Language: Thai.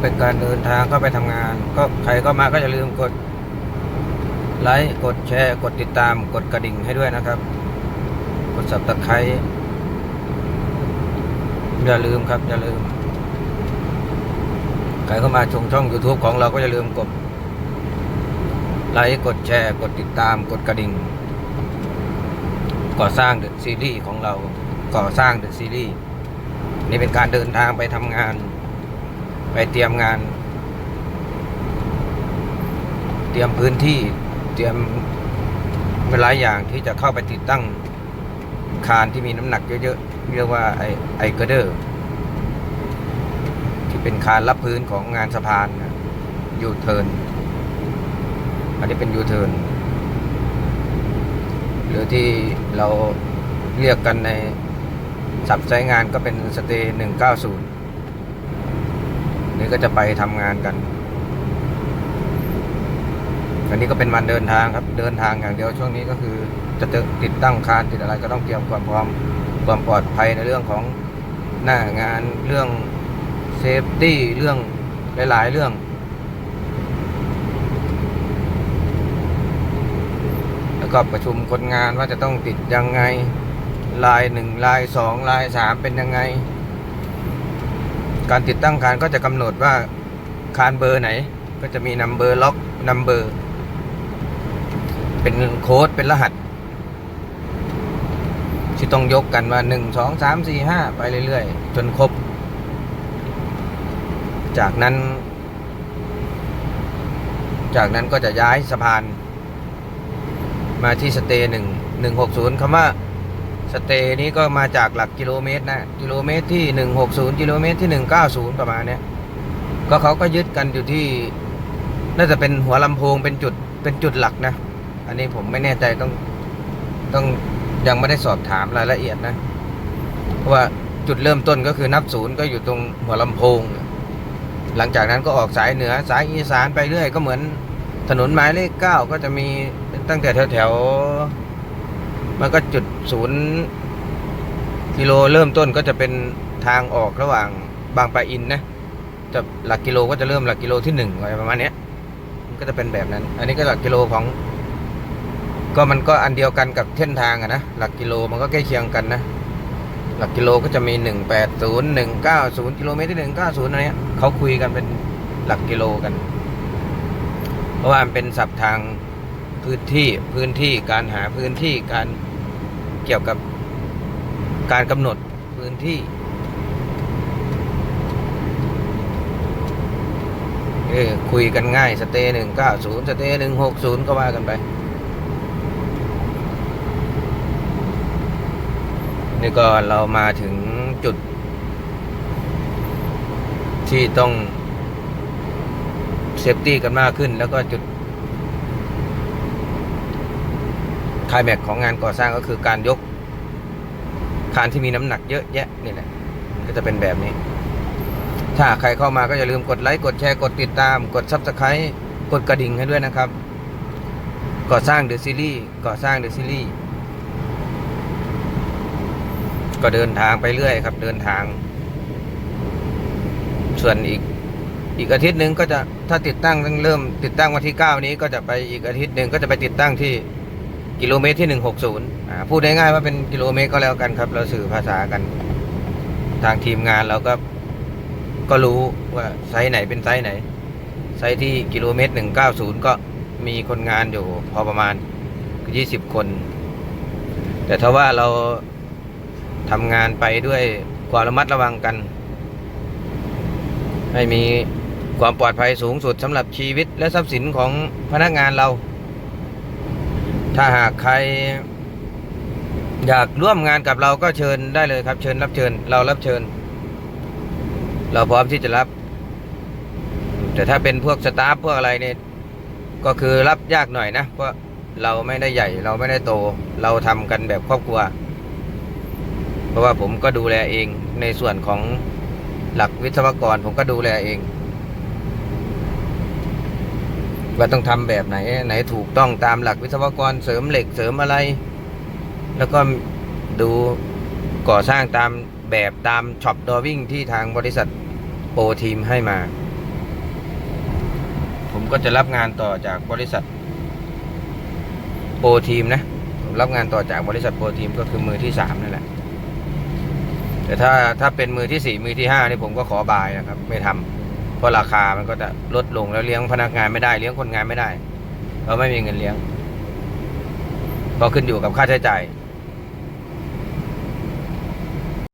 เป็นการเดินทางเข้าไปทำงาน ก็ใครก็มาก็อย่าลืมกดไลค์กดแชร์ กดติดตาม กดกระดิ่งให้ด้วยนะครับ กดสับตะไคร้อย่าลืมครับอย่าลืม ใครเข้ามาชมช่อง YouTube ของเราก็อย่าลืมกดไลค์กดแชร์ กดติดตาม กดกระดิ่ง ก่อสร้างเดอะซีรีส์ของเรา ก่อสร้างเดอะซีรีส์นี่เป็นการเดินทางไปทำงาน ไปเตรียมงาน เตรียมพื้นที่เตรียมหลายอย่างที่จะเข้าไปติดตั้งคานที่มีน้ำหนักเยอะๆเรียกว่าไอไอกร์เดอร์ที่เป็นคานรับพื้นของงานสะพานยูเทิร์นอันนี้เป็นยูเทิร์นหรือที่เราเรียกกันในสับใช้งานก็เป็นสเตย์ห นึ่งเก้าศูนย์นี่ก็จะไปทำงานกัน อันนี้ก็เป็นวันเดินทางครับ เดินทางอย่างเดียวช่วงนี้ก็คือ จะติดตั้งคานติดอะไรก็ต้องเตรียมความพร้อมความปลอดภัยในเรื่องของหน้างานเรื่องเซฟตี้เรื่องหลาย ๆ เรื่องแล้วก็ประชุมคนงานว่าจะต้องติดยังไงลายหนึ่งลายสองลายสามเป็นยังไง การติดตั้งคานก็จะกำหนดว่าคานเบอร์ไหน ก็จะมีนัมเบอร์ล็อกนัมเบอร์เป็นโค้ดเป็นรหัส ที่ต้องยกกันว่าหนึ่งสองสามสี่ห้าไปเรื่อยๆ จนครบ จากนั้น จากนั้นก็จะย้ายสะพาน มาที่สเตย์หนึ่งหนึ่งหกศูนย์คำว่า สเตย์นี้ก็มาจากหลักกิโลเมตรนะกิโลเมตรที่หนึ่งหกศูนย์กิโลเมตรที่หนึ่งเก้าศูนย์ประมาณเนี้ยก็เขาก็ยึดกันอยู่ที่ น่าจะเป็นหัวลำโพงเป็นจุดเป็นจุดหลักนะ อันนี้ผมไม่แน่ใจต้องต้องยังไม่ได้สอบถามรายละเอียดนะ เพราะว่าจุดเริ่มต้นก็คือนับศูนย์ก็อยู่ตรงหัวลำโพง หลังจากนั้นก็ออกสายเหนือสายอีสานไปเรื่อยก็เหมือนถนนหมายเลขเก้าก็จะมีตั้งแต่แถวแถว มันก็จุดศูนย์กิโลเริ่มต้นก็จะเป็นทางออกระหว่างบางปะอินนะจะหลักกิโลก็จะเริ่มหลักกิโลที่หนึ่งอะไรประมาณเนี้ยมันก็จะเป็นแบบนั้น อันนี้ก็หลักกิโลของ ก็มันก็อันเดียวกันกับเส้นทางอะนะหลักกิโลมันก็ใกล้เคียงกันนะหลักกิโลก็จะมีหนึ่งแปดศูนย์หนึ่งเก้าศูนย์กิโลเมตรที่หนึ่งเก้าศูนย์อะไรเนี้ยเขาคุยกันเป็นหลักกิโลกัน เพราะว่ามันเป็นศัพท์ทางพื้นที่พื้นที่การหาพื้นที่การ กี่ยวกับการกำหนดพื้นที่ เออคุยกันง่ายสเตย์หนึ่งเก้าศูนย์สเตย์หนึ่งหกศูนย์ก็ว่ากันไป นี่ก็เรามาถึงจุด ที่ต้องเซฟตี้กันมากขึ้นแล้วก็จุด คลายแม็กของงานก่อสร้างก็คือการยกคานที่มีน้ำหนักเยอะแยะนี่แหละก็จะเป็นแบบนี้ ถ้าใครเข้ามาก็อย่าลืมกดไลค์กดแชร์กดติดตาม กดซับสไครต์กดกระดิ่งให้ด้วยนะครับ ก่อสร้างเดอะซีรีส์ก่อสร้างเดอะซีรีส์ก็เดินทางไปเรื่อยครับ เดินทาง ส่วนอีกอีกอาทิตย์หนึ่งก็จะถ้าติดตั้งตั้งเริ่มติดตั้งวันที่เก้านี้ก็จะไปอีกอาทิตย์หนึ่งก็จะไปติดตั้งที่ กิโลเมตรที่หนึ่งหกศูนย์พูดง่ายๆว่าเป็นกิโลเมตรก็แล้วกันครับ เราสื่อภาษากัน ทางทีมงานเราก็ก็รู้ว่าไซส์ไหนเป็นไซส์ไหน ไซส์ที่กิโลเมตรหนึ่งเก้าศูนย์ก็มีคนงานอยู่พอประมาณยี่สิบคน แต่ถ้าว่าเราทำงานไปด้วยความระมัดระวังกัน ให้มีความปลอดภัยสูงสุดสำหรับชีวิตและทรัพย์สินของพนักงานเรา ถ้าหากใคร อยากร่วมงานกับเราก็เชิญได้เลยครับ เชิญรับเชิญ เรารับเชิญ เราพร้อมที่จะรับ แต่ถ้าเป็นพวกสตาฟพวกอะไรเนี่ยก็คือรับยากหน่อยนะเพราะเราไม่ได้ใหญ่ เราไม่ได้โต เราทำกันแบบครอบครัว เพราะว่าผมก็ดูแลเองในส่วนของหลักวิศวกร ผมก็ดูแลเอง ว่าต้องทำแบบไหน ไหนถูกต้องตามหลักวิศวกรเสริมเหล็กเสริมอะไร แล้วก็ดูก่อสร้างตามแบบตามช็อปดอวิ่งที่ทางบริษัทโปรทีมให้มา ผมก็จะรับงานต่อจากบริษัทโปรทีมนะผมรับงานต่อจากบริษัทโปรทีมก็คือมือที่สามนั่นแหละแต่ถ้าถ้าเป็นมือที่สี่มือที่ห้านี่ผมก็ขอบายนะครับ ไม่ทำ เพราะราคามันก็จะลดลงแล้วเลี้ยงพนักงานไม่ได้เลี้ยงคนงานไม่ได้ เราไม่มีเงินเลี้ยงก็ขึ้นอยู่กับค่าใช้จ่าย